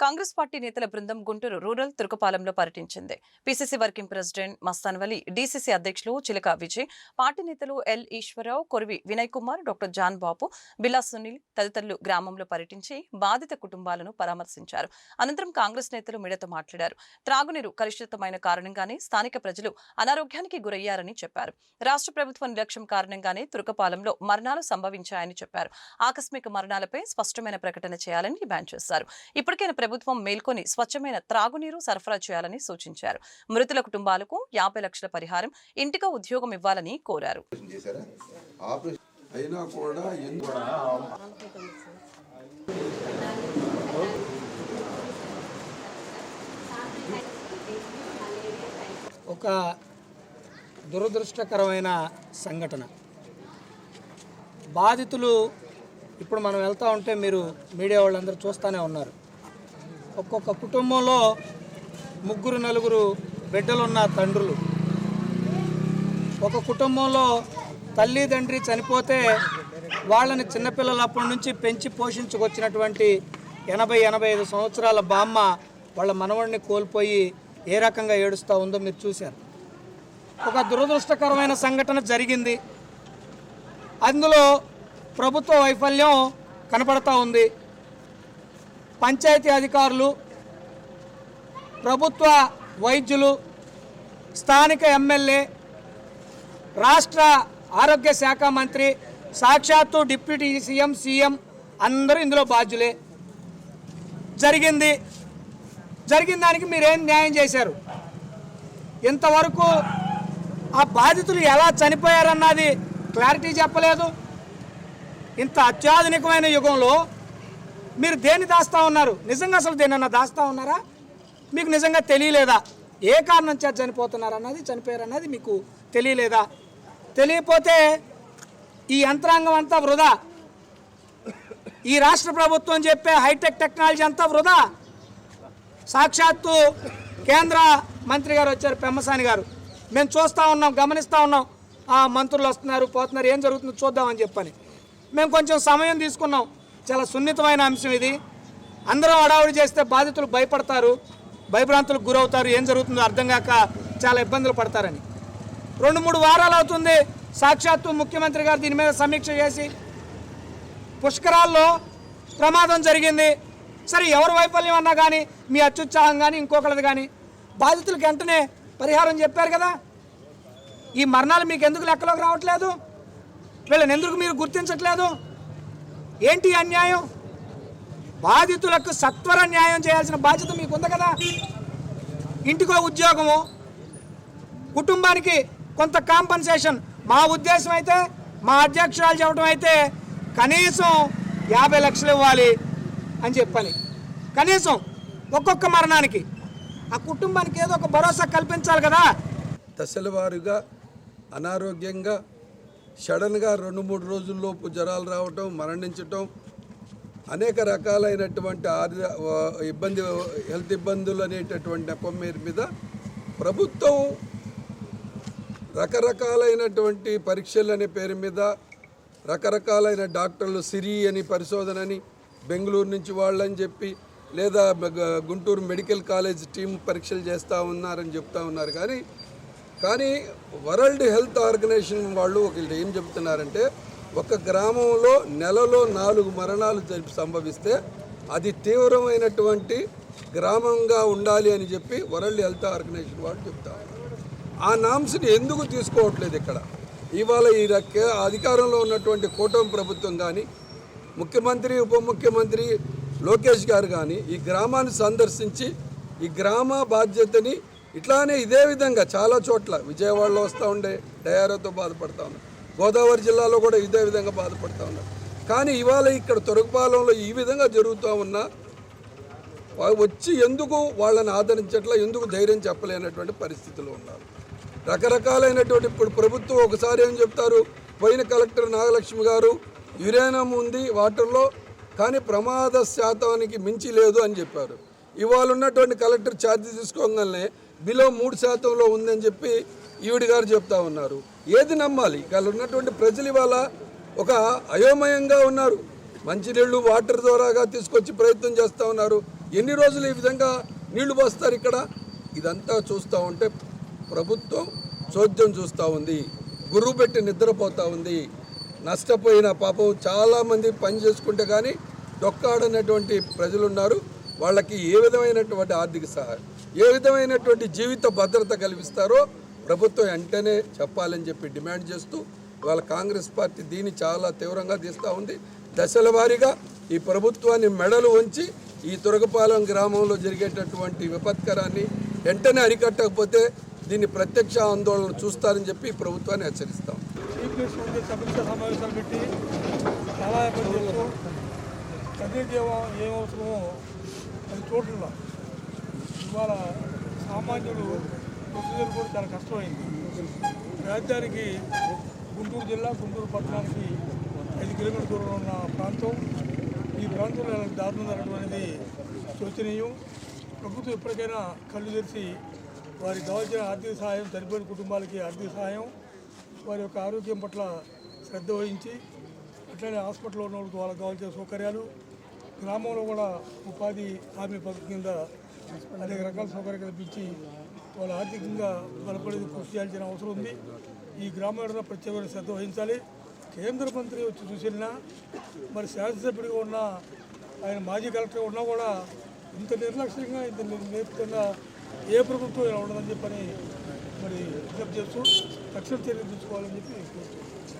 Congress party నేతల బృందం Guntur rural తురుకపాలెంలో పర్యటించింది. PCC working president Mastan Vali DCC అధ్యక్షులు చిలక విజయ్ పార్టీ నేతలు L Eswararao Korivi Vinay Kumar doctor John Babu Bila Sunil తదితరులు గ్రామంలో పర్యటించి బాధిత కుటుంబాలను పరామర్శించారు. అనంతరం కాంగ్రెస్ నేతలు మీడియాతో మాట్లాడారు. త్రాగునీరు కలుషితమైన కారణంగానే స్థానిక ప్రజలు అనారోగ్యానికి గురయ్యారని చెప్పారు. రాష్ట్ర ప్రభుత్వ నిర్లక్ష్యం కారణంగానే తురుకపాలెంలో మరణాలు సంభవించాయని చెప్పారు. ఆకస్మిక మరణాలపై స్పష్టమైన ప్రకటన చేయాలని డిమాండ్ చేశారు. ఇప్పటికైనా ప్రభుత్వం మేల్కొని స్వచ్ఛమైన త్రాగునీరు సరఫరా చేయాలని సూచించారు. మృతుల కుటుంబాలకు యాభై లక్షల పరిహారం ఇంటిగా ఉద్యోగం ఇవ్వాలని కోరారు. ఒక దురదృష్టకరమైన సంఘటన. బాధితులు ఇప్పుడు మనం వెళ్తూ ఉంటే మీరు మీడియా వాళ్ళందరూ చూస్తూనే ఉన్నారు. ఒక్కొక్క కుటుంబంలో ముగ్గురు నలుగురు బిడ్డలున్న తండ్రులు. ఒక కుటుంబంలో తల్లి తండ్రి చనిపోతే వాళ్ళని చిన్నపిల్లలప్పటి నుంచి పెంచి పోషించుకొచ్చినటువంటి ఎనభై ఎనభై ఐదు సంవత్సరాల బామ్మ వాళ్ళ మనవడిని కోల్పోయి ఏ రకంగా ఏడుస్తూ ఉందో మీరు చూశారు. ఒక దురదృష్టకరమైన సంఘటన జరిగింది. అందులో ప్రభుత్వ వైఫల్యం కనపడతా ఉంది. పంచాయతీ అధికారులు ప్రభుత్వ వైద్యులు స్థానిక ఎమ్మెల్యే రాష్ట్ర ఆరోగ్య శాఖ మంత్రి సాక్షాత్తు డిప్యూటీ సీఎం సీఎం అందరూ ఇందులో బాధ్యులే. జరిగింది. జరిగిన దానికి మీరేం న్యాయం చేశారు? ఇంతవరకు ఆ బాధితులు ఎలా చనిపోయారన్నది క్లారిటీ చెప్పలేదు. ఇంత అత్యాధునికమైన యుగంలో మీరు దేన్ని దాస్తా ఉన్నారు? నిజంగా అసలు దేనన్నా దాస్తా ఉన్నారా? మీకు నిజంగా తెలియలేదా? ఏ కారణం చేత చనిపోతున్నారు అన్నది చనిపోయారు అన్నది మీకు తెలియలేదా? తెలియకపోతే ఈ యంత్రాంగం అంతా వృధా. ఈ రాష్ట్ర ప్రభుత్వం చెప్పే హైటెక్ టెక్నాలజీ అంతా వృధా. సాక్షాత్తు కేంద్ర మంత్రి గారు వచ్చారు పెమ్మసాని గారు. మేము చూస్తూ ఉన్నాం గమనిస్తూ ఉన్నాం. ఆ మంత్రులు వస్తున్నారు పోతున్నారు ఏం జరుగుతుందో చూద్దామని చెప్పని. మేము కొంచెం సమయం తీసుకున్నాం. చాలా సున్నితమైన అంశం ఇది. అందరూ అడావుడి చేస్తే బాధితులు భయపడతారు భయభ్రాంతులకు గురవుతారు ఏం జరుగుతుందో అర్థం కాక చాలా ఇబ్బందులు పడతారని. రెండు మూడు వారాలు అవుతుంది సాక్షాత్తు ముఖ్యమంత్రి గారు దీని మీద సమీక్ష చేసి. పుష్కరాల్లో ప్రమాదం జరిగింది. సరే ఎవరి వైఫల్యం అన్నా కానీ మీ అత్యుత్సాహం కానీ ఇంకొకరిది కానీ బాధితులకు వెంటనే పరిహారం చెప్పారు కదా. ఈ మరణాలు మీకు ఎందుకు లెక్కలోకి రావట్లేదు? వీళ్ళని ఎందుకు మీరు గుర్తించట్లేదు? ఏంటి అన్యాయం? బాధితులకు సత్వర న్యాయం చేయాల్సిన బాధ్యత మీకు ఉంది కదా? ఇంటికో ఉద్యోగము కుటుంబానికి కొంత కాంపన్సేషన్ మా ఉద్దేశం అయితే మా అధ్యక్షురాలు చెప్పడం అయితే కనీసం యాభై లక్షలు ఇవ్వాలి అని చెప్పని కనీసం ఒక్కొక్క మరణానికి. ఆ కుటుంబానికి ఏదో ఒక భరోసా కల్పించాలి కదా? దశల వారుగా అనారోగ్యంగా సడన్గా రెండు మూడు రోజుల్లోపు జ్వరాలు రావటం మరణించటం అనేక రకాలైనటువంటి ఆర్థిక ఇబ్బంది హెల్త్ ఇబ్బందులు అనేటటువంటి నెపం మీద మీద ప్రభుత్వం రకరకాలైనటువంటి పరీక్షలు అనే పేరు మీద రకరకాలైన డాక్టర్లు సిరి అని పరిశోధనని బెంగళూరు నుంచి వాళ్ళని చెప్పి లేదా గుంటూరు మెడికల్ కాలేజ్ టీం పరీక్షలు చేస్తూ ఉన్నారని చెప్తా ఉన్నారు. కానీ కానీ వరల్డ్ హెల్త్ ఆర్గనైజేషన్ వాళ్ళు ఒకళ్ళు ఏం చెప్తున్నారంటే ఒక గ్రామంలో నెలలో నాలుగు మరణాలు సంభవిస్తే అది తీవ్రమైనటువంటి గ్రామంగా ఉండాలి అని చెప్పి వరల్డ్ హెల్త్ ఆర్గనైజేషన్ వాళ్ళు చెప్తారు ఆ నామ్స్ని ఎందుకు తీసుకోవట్లేదు ఇక్కడ? ఇవాళ ఈ అధికారంలో ఉన్నటువంటి కూటమి ప్రభుత్వం కానీ ముఖ్యమంత్రి ఉప ముఖ్యమంత్రి లోకేష్ గారు కానీ ఈ గ్రామాన్ని సందర్శించి ఈ గ్రామ బాధ్యతని ఇట్లానే ఇదే విధంగా చాలా చోట్ల విజయవాడలో వస్తూ ఉండే డయారోతో బాధపడతా ఉన్నారు గోదావరి జిల్లాలో కూడా ఇదే విధంగా బాధపడతా ఉన్నారు కానీ ఇవాళ ఇక్కడ తొరగపాలెంలో ఈ విధంగా జరుగుతూ ఉన్నా వచ్చి ఎందుకు వాళ్ళని ఆదరించట్లా ఎందుకు ధైర్యం చెప్పలేనటువంటి పరిస్థితిలో ఉన్నారు. రకరకాలైనటువంటి ఇప్పుడు ప్రభుత్వం ఒకసారి ఏం చెప్తారు? పోయిన కలెక్టర్ నాగలక్ష్మి గారు యురేనం ఉంది వాటర్లో కానీ ప్రమాద శాతానికి మించి లేదు అని చెప్పారు. ఇవాళ ఉన్నటువంటి కలెక్టర్ ఛార్జ్ తీసుకోగానే బిలో మూడు శాతంలో ఉందని చెప్పి ఈవిడి గారు చెప్తా ఉన్నారు. ఏది నమ్మాలి? ఇక్కడ ఉన్నటువంటి ప్రజలు ఇవాళ ఒక అయోమయంగా ఉన్నారు. మంచినీళ్ళు వాటర్ ద్వారాగా తీసుకొచ్చి ప్రయత్నం చేస్తూ ఉన్నారు. ఎన్ని రోజులు ఈ విధంగా నీళ్ళు పోస్తారు ఇక్కడ? ఇదంతా చూస్తూ ఉంటే ప్రభుత్వం చోద్యం చూస్తూ ఉంది. గురువు పెట్టి నిద్రపోతూ ఉంది. నష్టపోయిన పాపం చాలామంది పని చేసుకుంటే కానీ డొక్కాడనటువంటి ప్రజలు ఉన్నారు వాళ్ళకి ఏ విధమైనటువంటి ఆర్థిక సహాయం ఏ విధమైనటువంటి జీవిత భద్రత కల్పిస్తారో ప్రభుత్వం వెంటనే చెప్పాలని చెప్పి డిమాండ్ చేస్తూ ఇవాళ కాంగ్రెస్ పార్టీ దీన్ని చాలా తీవ్రంగా తీస్తూ ఉంది. దశల వారీగా ఈ ప్రభుత్వాన్ని మెడలు ఉంచి ఈ తురగపాలెం గ్రామంలో జరిగేటటువంటి విపత్కరాన్ని వెంటనే అరికట్టకపోతే దీన్ని ప్రత్యక్ష ఆందోళన చూస్తారని చెప్పి ప్రభుత్వాన్ని హెచ్చరిస్తాం. సమావేశాలు పెట్టి చాలా ఇబ్బంది అది చూడట్లా ఇవాళ సామాన్యుడు ప్రొసీజర్ కూడా చాలా కష్టమైంది. రాజధానికి గుంటూరు జిల్లా గుంటూరు పట్టణానికి ఐదు కిలోమీటర్ల దూరంలో ఉన్న ప్రాంతం. ఈ ప్రాంతంలో ఇలాంటి దారుణం జరగడం అనేది శోచనీయం. ప్రభుత్వం ఎప్పటికైనా కళ్ళు తెరిచి వారికి కావాల్సిన ఆర్థిక సహాయం చనిపోయిన కుటుంబాలకి ఆర్థిక సహాయం వారి యొక్క ఆరోగ్యం పట్ల శ్రద్ధ వహించి అట్లనే హాస్పిటల్లో ఉన్న వాళ్ళకి వాళ్ళకి కావాల్సిన సౌకర్యాలు గ్రామంలో కూడా ఉపాధి హామీ పథకం కింద అనేక రకాల సౌకర్యాలు కల్పించి వాళ్ళు ఆర్థికంగా బలపడేది కృషి చేయాల్సిన అవసరం ఉంది. ఈ గ్రామంలో ప్రత్యేకమైన శ్రద్ధ వహించాలి. కేంద్ర మంత్రి వచ్చి చూసినా మరి శాసనసభ్యుడిగా ఉన్న ఆయన మాజీ కలెక్టర్ ఉన్నా కూడా ఇంత నిర్లక్ష్యంగా ఇంత నేర్పుతంగా ఏ ప్రభుత్వం ఇలా ఉండదని చెప్పని మరి విజ్ఞప్తి చేస్తూ తక్షణ చర్యలు తీసుకోవాలని చెప్పి కోరుతున్నాను